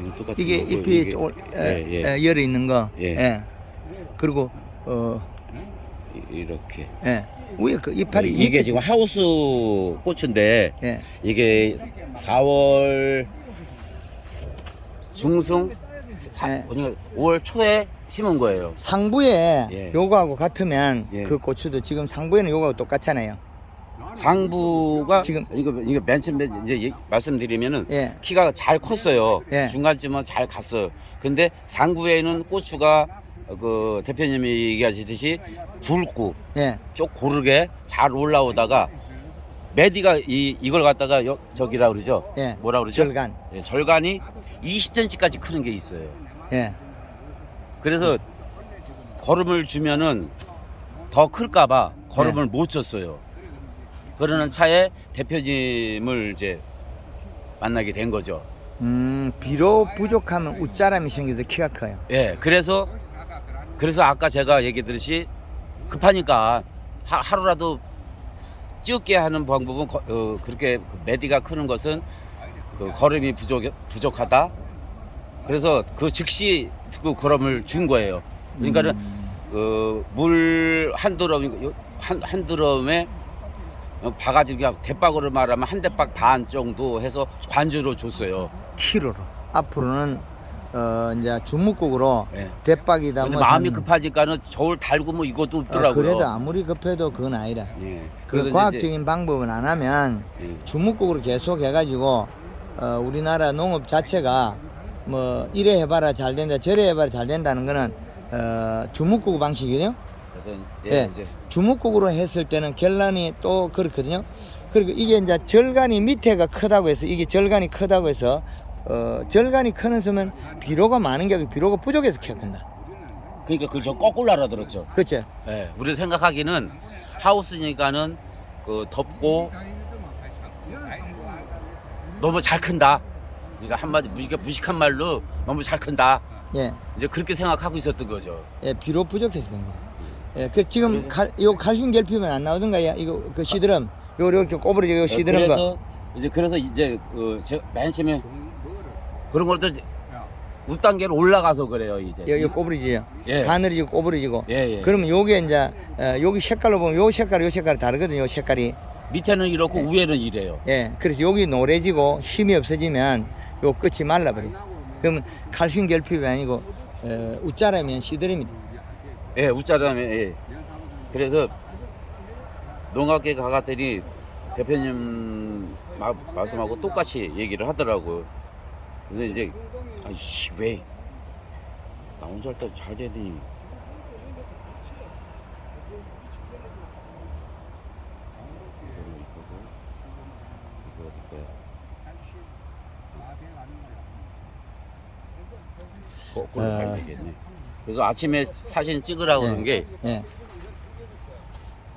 이건 똑같은 이게 거고, 잎이 이게- 쫄, 예, 에, 예. 에, 열에 있는 거. 예. 그리고 어, 이- 이렇게 예. 위에 그 이파리 이게 밑에- 지금 하우스 고추인데 예. 이게 4월 중순 사, 네. 5월 초에 심은 거예요. 상부에 예. 요거하고 같으면 예. 그 고추도 지금 상부에는 요거하고 똑같잖아요. 상부가 지금- 이거 이거 맨 처음에 이제 얘기- 말씀드리면은 예. 키가 잘 컸어요. 예. 중간쯤은 잘 갔어요. 근데 상부에는 고추가 그 대표님이 얘기하시듯이 굵고 예. 쭉 고르게 잘 올라오다가 메디가 이 이걸 갖다가 여, 저기라 그러죠. 예. 뭐라 그러죠? 절간. 예, 절간이 20cm까지 크는 게 있어요. 예. 그래서 걸음을 주면은 더 클까봐 걸음을 네. 못 줬어요. 그러는 차에 대표님을 이제 만나게 된 거죠. 음, 비로 부족하면 웃자람이 생겨서 키가 커요. 예, 그래서 그래서 아까 제가 얘기 드렸듯이 급하니까 하, 하루라도 찍게 하는 방법은 거- 어, 그렇게 그 메디가 크는 것은 그 걸음이 부족 부족하다. 그래서 그 즉시 그 걸음을 준 거예요. 그러니까는 음, 그물한 드럼 한, 한 드럼에 바가지 그냥 대박으로 말하면 한 대박 반 정도 해서 관주로 줬어요. 키로로. 앞으로는 어, 이제 주묵국으로 예. 대박이다. 근데 뭐 마음이 산- 급하지까는 저울 달고 뭐 이것도 어, 없더라고요. 그래도 아무리 급해도 그건 아니라. 예. 그 과학적인 방법은 안 하면 예. 주묵국으로 계속 해가지고 어, 우리나라 농업 자체가 뭐 이래 해봐라 잘 된다 저래 해봐라 잘 된다는 거는 어, 주묵국 방식이에요. 그래서 예, 예. 이제 주묵국으로 했을 때는 결란이 또 그렇거든요. 그리고 이게 이제 절간이 밑에가 크다고 해서 이게 절간이 크다고 해서 어, 절간이 크는 섬은 비료가 많은 게 아니고 비료가 부족해서 키가 큰다. 그러니까 그저 거꾸로 알아들었죠. 그렇죠? 예. 우리 생각하기는 하우스니까는 그 덥고 너무 잘 큰다. 그러니까 한마디 무식, 무식한 말로 너무 잘 큰다. 예, 이제 그렇게 생각하고 있었던 거죠. 예, 비료 부족해서 그런 거예요. 예, 그 지금 요 칼슘 결핍은 안 나오던가 야 이거 그 시드럼 요 이렇게 꼬부러지고 요 시드럼 거. 그래서 이제 그래서 이제 그제맨 처음에 그런 것도 우단계로 올라가서 그래요 이제. 요, 요 꼬부러지죠. 예. 가늘어지고 꼬부러지고. 예, 예. 그러면 요게 이제 어, 여기 색깔로 보면 요 색깔 요 색깔 다르거든요. 요 색깔이. 밑에는 이렇고 위에는 이래요. 예. 그래서 여기 노래지고 힘이 없어지면 요 끝이 말라버려. 요 그러면 칼슘 결핍이 아니고 어, 웃자라면 시드름이다. 예, 웃자라면 예. 그래서 농학계 가갔더니 대표님 마, 말씀하고 똑같이 얘기를 하더라고요. 그래서 이제 아이씨 왜 나 혼자 할때 잘 되니 이거는 이거고 이거 어디 거야? 거꾸로 아. 가야 되겠네. 그래서 아침에 사진 찍으라고 그런 게 예.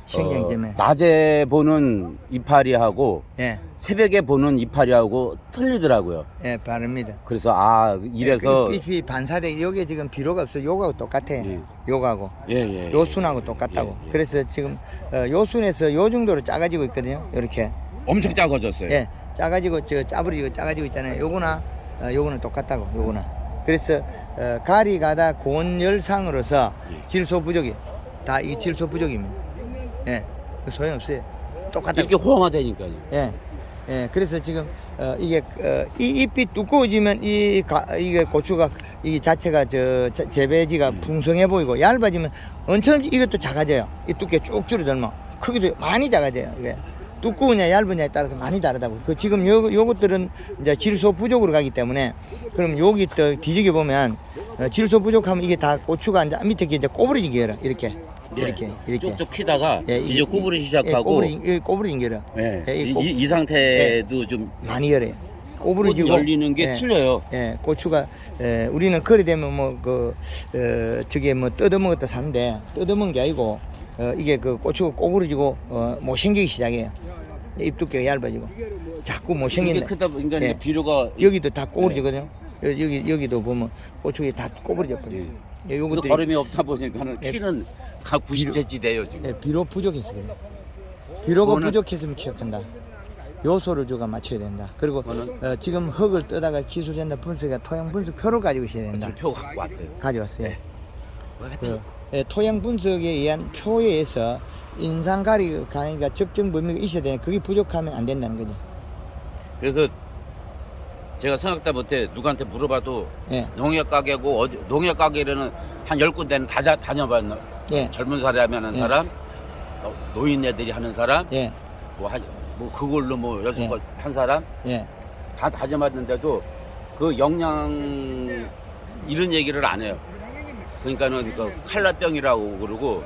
신경 어, 때문에. 낮에 보는 이파리하고 예. 새벽에 보는 이파리하고 틀리더라고요. 예, 바릅니다. 그래서 아 이래서 그 빛이 반사돼 여기 지금 비료가 없어. 요거하고 똑같아. 예. 요거하고. 예예 요순하고 똑같다고. 예, 예. 그래서 지금 어, 요순에서 요 정도로 작아지고 있거든요. 이렇게. 엄청 작아졌어요. 예, 작아지고 저 짜부리고 작아지고 있잖아요. 요거나 어, 요거는 똑같다고. 요거나. 그래서 어, 가리 가다 고온열상으로서 예. 질소 부족이 다 이 질소 부족입니다. 예, 그 소용 없어요. 똑같다. 이렇게 호황화되니까요. 예, 예. 그래서 지금 어, 이게 어, 이 잎이 두꺼워지면 이 가, 이게 고추가 이 자체가 저 재- 재배지가 음. 풍성해 보이고 얇아지면 엄청 이것도 작아져요. 이 두께 쭉 줄어들면 크기도 많이 작아져요. 이게 두꺼우냐 얇으냐에 따라서 많이 다르다고. 그 지금 요 요것들은 이제 질소 부족으로 가기 때문에 그럼 여기 또 뒤지게 보면 어, 질소 부족하면 이게 다 고추가 이제 밑에 이제 꼬부러지게 열어 이렇게 이렇게 이렇게. 쭉쭉 피다가 예, 이제 구부리기 시작하고 예, 꼬부러지, 이 꼬부러진 게라. 예, 예, 이 이, 꼬- 이, 이 상태도 좀 많이 열어요. 꽃 꼬부러지고 열리는 게 예, 틀려요. 예, 고추가 에, 우리는 그리 되면 뭐 그 어, 저게 뭐 뜯어먹었다 사는데 뜯어먹은 게 아니고 어, 이게 그 고추가 꼬부러지고 어, 못 생기기 시작해요. 잎 두께가 얇아지고 자꾸 못 이게 생긴다. 크다 보니까 예. 비료가 여기도 다 꼬부러지거든요. 여- 여기 여기도 보면 고추가 다 꼬부러져 버려. 예. 요 그래서 요것들이 걸음이 없다 보니까는 예. 키는 각 90cm 돼요 지금. 예, 비료 부족해서 그래. 비료가 그거는- 부족했으면 큰다. 요소를 줘가 맞춰야 된다. 그리고 그거는? 어, 지금 흙을 떠다가 기술센터 분석에 토양 분석 표를 가지고 있어야 된다. 저표 갖고 왔어요. 가져왔어요. 네. 그, 예, 토양 분석에 의한 표에 의해서 인상 가리 가니까 적정 범위가 있어야 되는 그게 부족하면 안 된다는 거죠. 그래서 제가 생각다 못해 누구한테 물어봐도 예, 농협 가게고 어디 농협 가게는 한 열 군데는 다 다- 다녀봤는 예, 젊은 사람이 하는 예. 사람 어, 노인네들이 하는 사람 예, 뭐, 하, 뭐 그걸로 뭐 여지껏 예. 한 사람 예. 다 다져봤는데도 그 영양 이런 얘기를 안 해요. 그러니까는 그 칼라병이라고 그러고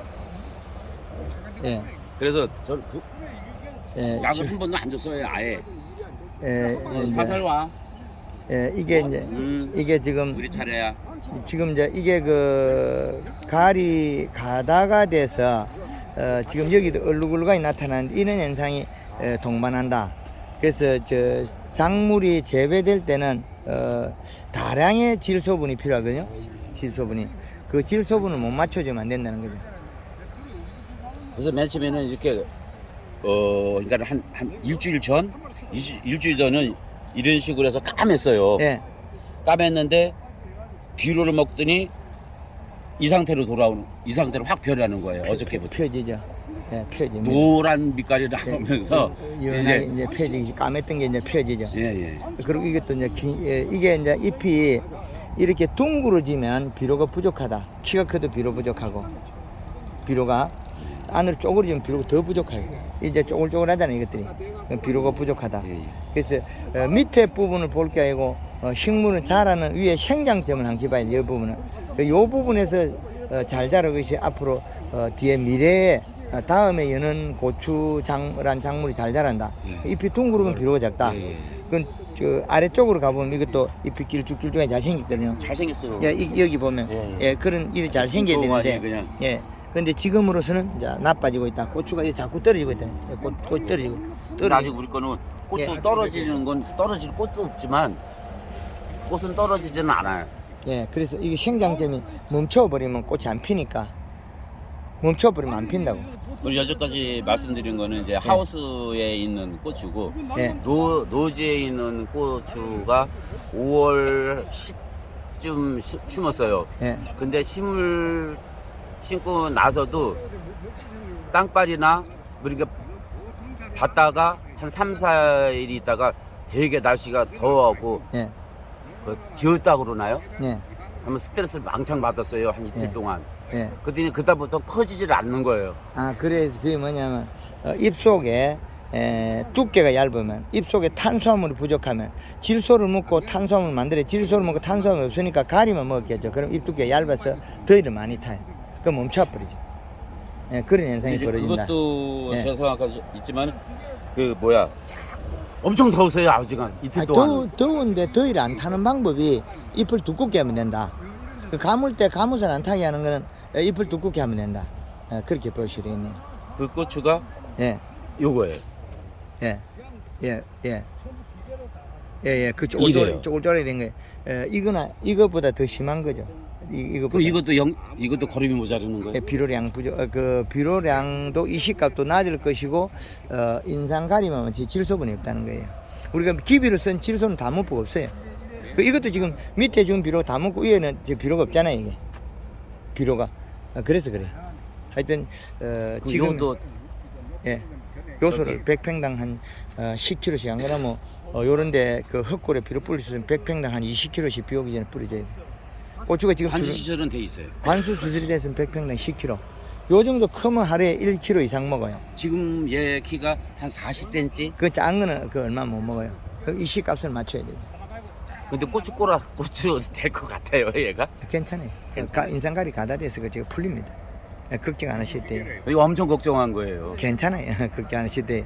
예, 그래서 저그 예, 약을 지- 한 번도 안 줬어요 아예. 예, 예, 이제, 사살 와. 예, 이게 이제 음, 이게 지금 우리 차례야. 지금 이제 이게 그 가리 가다가 돼서 어, 지금 여기도 얼룩얼룩하게 나타나는 이런 현상이 에, 동반한다. 그래서 저 작물이 재배될 때는 어, 다량의 질소분이 필요하거든요. 질소분이 그 질소분을 못 맞춰주면 안 된다는 거죠. 그래서 맨 처음에는 이렇게 어 그러니까 한, 한 일주일 전 일- 일주 일 전은 이런 식으로 해서 까맸어요. 예, 까맸는데 비료를 먹더니 이 상태로 돌아오는 이 상태로 확 변하는 거예요. 어저께부터 펴지죠. 예, 펴집니다. 노란 빛깔이 나오면서 연하게 이제 이제 펴지기 까맸던 게 이제 펴지죠. 예 예 그리고 이것도 이제 기- 예, 이게 이제 잎이 이렇게 둥그러지면 비료가 부족하다. 키가 커도 비료 부족하고 비료가 안으로 쪼그러지면 비료가 더 부족하고 이제 쪼글쪼글하잖아요 이것들이 비료가 부족하다. 예, 예. 그래서 어, 밑에 부분을 볼 게 아니고 어, 식물은 자라는 위에 생장점을 항시 봐야 돼요. 이 부분은. 그요 부분에서 어, 잘 자라고 것이 앞으로 어, 뒤에 미래에 어, 다음에 여는 고추장이란 작물이 잘 자란다. 예. 잎이 둥그르면 비료가 작다. 그건 저 아래쪽으로 가보면 이것도 잎이 길쭉길쭉하게 잘 생겼거든요. 잘생겼어요. 예, 이- 여기 보면 예, 예, 그런 일이 잘 생겨야 거 되는데 그냥. 예. 근데 지금으로서는 이제 나빠지고 있다. 고추가 이제 자꾸 떨어지고 있다. 예, 꽃, 꽃 떨어지고 근데 아직 떨어지고. 우리 거는 꽃도 예. 떨어지는 건 떨어질 꽃도 없지만 꽃은 떨어지지는 않아요. 예, 그래서 이게 생장점이 멈춰버리면 꽃이 안 피니까 멈춰버리면 안 핀다고. 그리고 여기까지 말씀드린 거는 이제 하우스에 있는 고추고 예, 노, 노지에 있는 고추가 5월 10쯤 심었어요. 예, 근데 심을 심고 나서도 땅발이나 그러니까 봤다가 한 3, 4일 있다가 되게 날씨가 더워하고 예, 그 지었다 그러나요? 예, 한번 스트레스를 망창 받았어요. 한 이틀 예. 동안. 예. 그랬더니 그다음부터 커지질 않는 거예요. 아, 그래, 그게 뭐냐면, 어, 잎 속에, 에, 두께가 얇으면, 잎 속에 탄수화물이 부족하면, 질소를 먹고 탄수화물 만들어, 질소를 먹고 탄수화물이 없으니까 가리만 먹겠죠. 그럼 잎 두께가 얇아서 더위를 많이 타요. 그럼 멈춰버리죠. 예, 그런 현상이 벌어진다. 그것도 예. 제가 생각하지 있지만 그 뭐야 엄청 더우세요 아버지가 이틀 아니, 동안. 더우, 더운데 더위를 안 타는 방법이 잎을 두껍게 하면 된다. 그 가물 때 가무선 안 타게 하는 거는 에, 잎을 두껍게 하면 된다. 예, 그렇게 보시겠네요. 그 고추가 예. 요거예요. 예, 예, 예. 예, 예, 그. 쪼글쪼글, 쪼글쪼글 된 거예요. 예, 이거나, 이것보다 더 심한 거죠. 이, 이것보다. 그 이것도 영 이것도 거름이 모자르는 예, 거예요. 비료량 부족, 어, 그 비료량도 이식값도 낮을 것이고, 어, 인상 가리면 질소분이 없다는 거예요. 우리가 기비로 쓴 질소는 다 먹고 없어요. 그 이것도 지금 밑에 준 비료 다 먹고 위에는 지금 비료가 없잖아요, 이게. 비료가. 어, 그래서 그래. 하여튼, 어, 그 지금. 요도 예. 요소를 100평당 한 어, 10kg씩 안 그러면 어, 요런데 그 흙골에 비료 뿌릴 수 있으면 100평당 한 20kg씩 비 오기 전에 뿌려줘야 돼. 고추가 지금 관수 주- 시설은 돼 있어요. 관수 수술이 됐으면 100평당 10kg. 요 정도 크면 하루에 1kg 이상 먹어요. 지금 얘 키가 한 40cm. 그 작은 거는 그 얼마 못 먹어요. 그 이식값을 맞춰야 돼요. 근데 고추 꼬라 고추 될 것 같아요 얘가. 괜찮아요. 가, 인상가리 가다 돼서 그 지금 풀립니다. 예, 걱정 안 하실 때 이거 엄청 걱정한 거예요. 괜찮아요. 걱정 안 하실 때